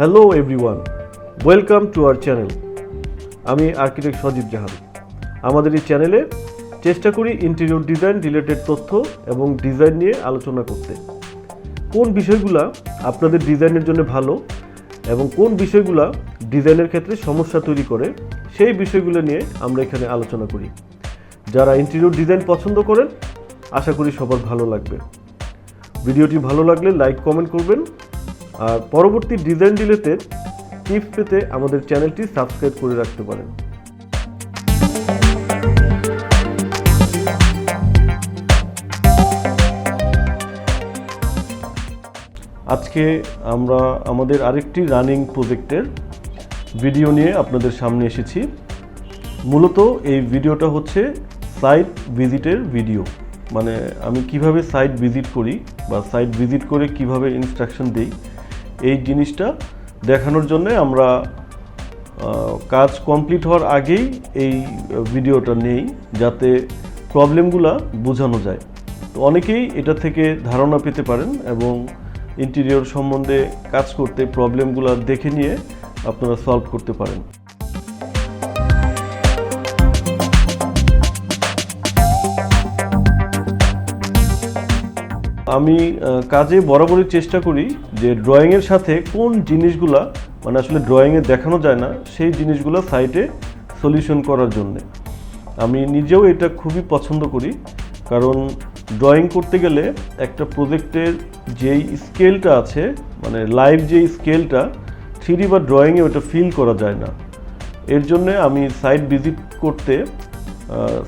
Hello everyone welcome to our channel আমি architect Sajib Jahan. আমাদের এই চ্যানেলে চেষ্টা করি ইন্টেরিয়র ডিজাইন রিলেটেড তথ্য এবং ডিজাইন নিয়ে আলোচনা করতে। কোন বিষয়গুলো আপনাদের ডিজাইনের জন্য ভালো এবং কোন বিষয়গুলো ডিজাইনের ক্ষেত্রে সমস্যা তৈরি করে, সেই বিষয়গুলো নিয়ে আমরা এখানে আলোচনা করি। যারা ইন্টেরিয়র ডিজাইন পছন্দ করেন, আশা করি সবার ভালো লাগবে। ভিডিওটি ভালো লাগলে লাইক কমেন্ট করবেন। আর পরবর্তী ডিজাইন রিলেটেড টিপস পেতে আমাদের চ্যানেলটি সাবস্ক্রাইব করে রাখতে পারেন। আজকে আমরা আমাদের আরেকটি রানিং প্রজেক্টের ভিডিও নিয়ে আপনাদের সামনে এসেছি। মূলত এই ভিডিওটা হচ্ছে সাইট ভিজিটের ভিডিও মানে আমি কীভাবে সাইট ভিজিট করি বা সাইট ভিজিট করে কীভাবে ইনস্ট্রাকশন দিই এই জিনিসটা দেখানোর জন্য আমরা কাজ কমপ্লিট হওয়ার আগেই এই ভিডিওটা নেই, যাতে প্রবলেমগুলো বোঝানো যায়। তো অনেকেই এটা থেকে ধারণা পেতে পারেন এবং ইন্টেরিয়র সম্বন্ধে কাজ করতে প্রবলেমগুলো দেখে নিয়ে আপনারা সলভ করতে পারেন। আমি কাজে বরাবরই চেষ্টা করি যে ড্রয়িংয়ের সাথে কোন জিনিসগুলা মানে আসলে ড্রয়িংয়ে দেখানো যায় না, সেই জিনিসগুলো সাইটে সলিউশন করার জন্যে। আমি নিজেও এটা খুবই পছন্দ করি, কারণ ড্রয়িং করতে গেলে একটা প্রজেক্টের যেই স্কেলটা আছে মানে লাইভ যেই স্কেলটা থ্রি বা ড্রয়িংয়ে ওটা ফিল করা যায় না। এর জন্যে আমি সাইট ভিজিট করতে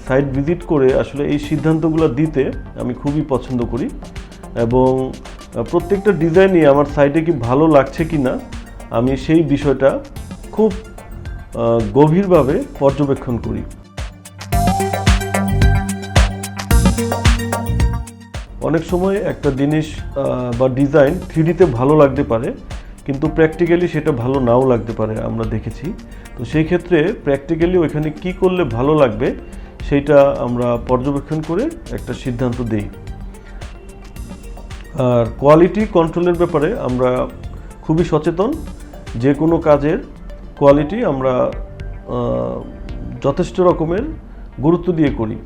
সাইট ভিজিট করে আসলে এই সিদ্ধান্তগুলো দিতে আমি খুবই পছন্দ করি। এবং প্রত্যেকটা ডিজাইনই আমার সাইটে কি ভালো লাগছে কি না আমি সেই বিষয়টা খুব গভীরভাবে পর্যবেক্ষণ করি। অনেক সময় একটা জিনিস বা ডিজাইন থ্রিডিতে ভালো লাগতে পারে, কিন্তু প্র্যাকটিক্যালি সেটা ভালো নাও লাগতে পারে, আমরা দেখেছি। তো সেই ক্ষেত্রে প্র্যাকটিক্যালি ওইখানে কি করলে ভালো লাগবে, সেটা আমরা পর্যবেক্ষণ করে একটা সিদ্ধান্ত দেই। আর কোয়ালিটি কন্ট্রোলের ব্যাপারে আমরা খুবই সচেতন। যে কোনো কাজের কোয়ালিটি আমরা যথেষ্ট রকমের গুরুত্ব দিয়ে করি।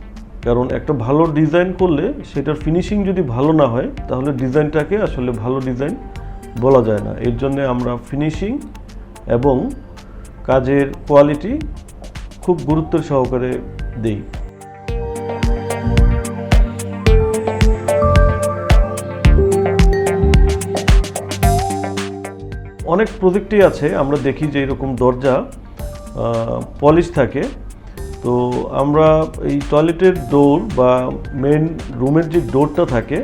কারণ একটা ভালো ডিজাইন করলে সেটার ফিনিশিং যদি ভালো না হয়, তাহলে ডিজাইনটাকে আসলে ভালো ডিজাইন বলা যায় না। এর জন্য আমরা ফিনিশিং এবং কাজের কোয়ালিটি খুব গুরুত্বের সহকারে দেই। অনেক প্রজেক্টই আছে, আমরা দেখি যে এরকম দরজা পলিশ থাকে। তো আমরা এই টয়লেটের ডোর বা মেন রুমের যে ডোরটা থাকে,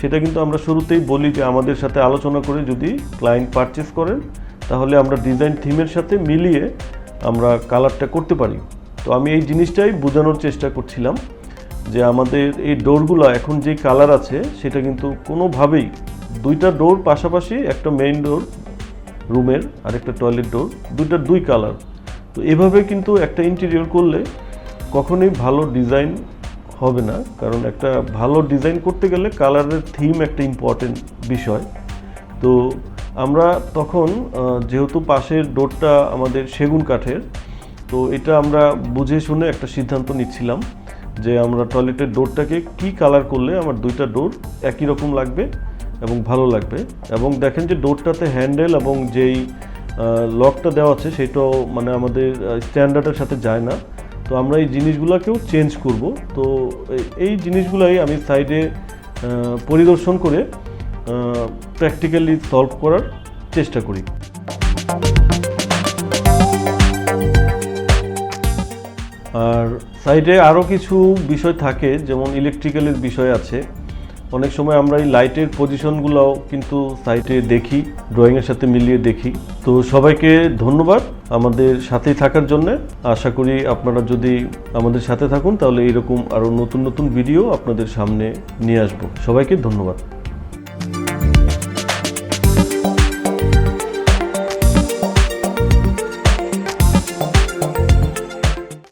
সেটা কিন্তু আমরা শুরুতেই বলি যে আমাদের সাথে আলোচনা করে যদি ক্লায়েন্ট পারচেস করেন, তাহলে আমরা ডিজাইন থিমের সাথে মিলিয়ে আমরা কালারটা করতে পারি। তো আমি এই জিনিসটাই বোঝানোর চেষ্টা করছিলাম যে আমাদের এই ডোরগুলো এখন যে কালার আছে, সেটা কিন্তু কোনোভাবেই দুইটা ডোর পাশাপাশি একটা মেইন ডোর রুমের আর একটা টয়লেট ডোর দুইটার দুই কালার তো এভাবে কিন্তু একটা ইন্টেরিয়র করলে কখনোই ভালো ডিজাইন হবে না, কারণ একটা ভালো ডিজাইন করতে গেলে কালারের থিম একটা ইম্পর্টেন্ট বিষয়। তো আমরা তখন যেহেতু পাশের ডোরটা আমাদের সেগুন কাঠের, তো এটা আমরা বুঝে শুনে একটা সিদ্ধান্ত নিচ্ছিলাম যে আমরা টয়লেটের ডোরটাকে কি কালার করলে আমার দুইটা ডোর একই রকম লাগবে। এবং ভালো লাগবে। এবং দেখেন যে ডোরটাতে হ্যান্ডেল এবং যেই লকটা দেওয়া আছে সেটাও মানে আমাদের স্ট্যান্ডার্ডের সাথে যায় না। তো আমরা এই জিনিসগুলোকেও চেঞ্জ করব। তো এই- জিনিসগুলাই আমি সাইডে পরিদর্শন করে প্র্যাকটিক্যালি সলভ করার চেষ্টা করি। আর সাইডে আরও কিছু বিষয় থাকে, যেমন ইলেকট্রিক্যালের বিষয় আছে। অনেক সময় আমরা এই লাইটের পজিশনগুলোও কিন্তু সাইটে দেখি ড্রয়িংয়ের সাথে মিলিয়ে দেখি। তো সবাইকে ধন্যবাদ আমাদের সাথেই থাকার জন্য। আশা করি আপনারা যদি আমাদের সাথে থাকুন, তাহলে এরকম আরও নতুন নতুন ভিডিও আপনাদের সামনে নিয়ে আসব। সবাইকে ধন্যবাদ।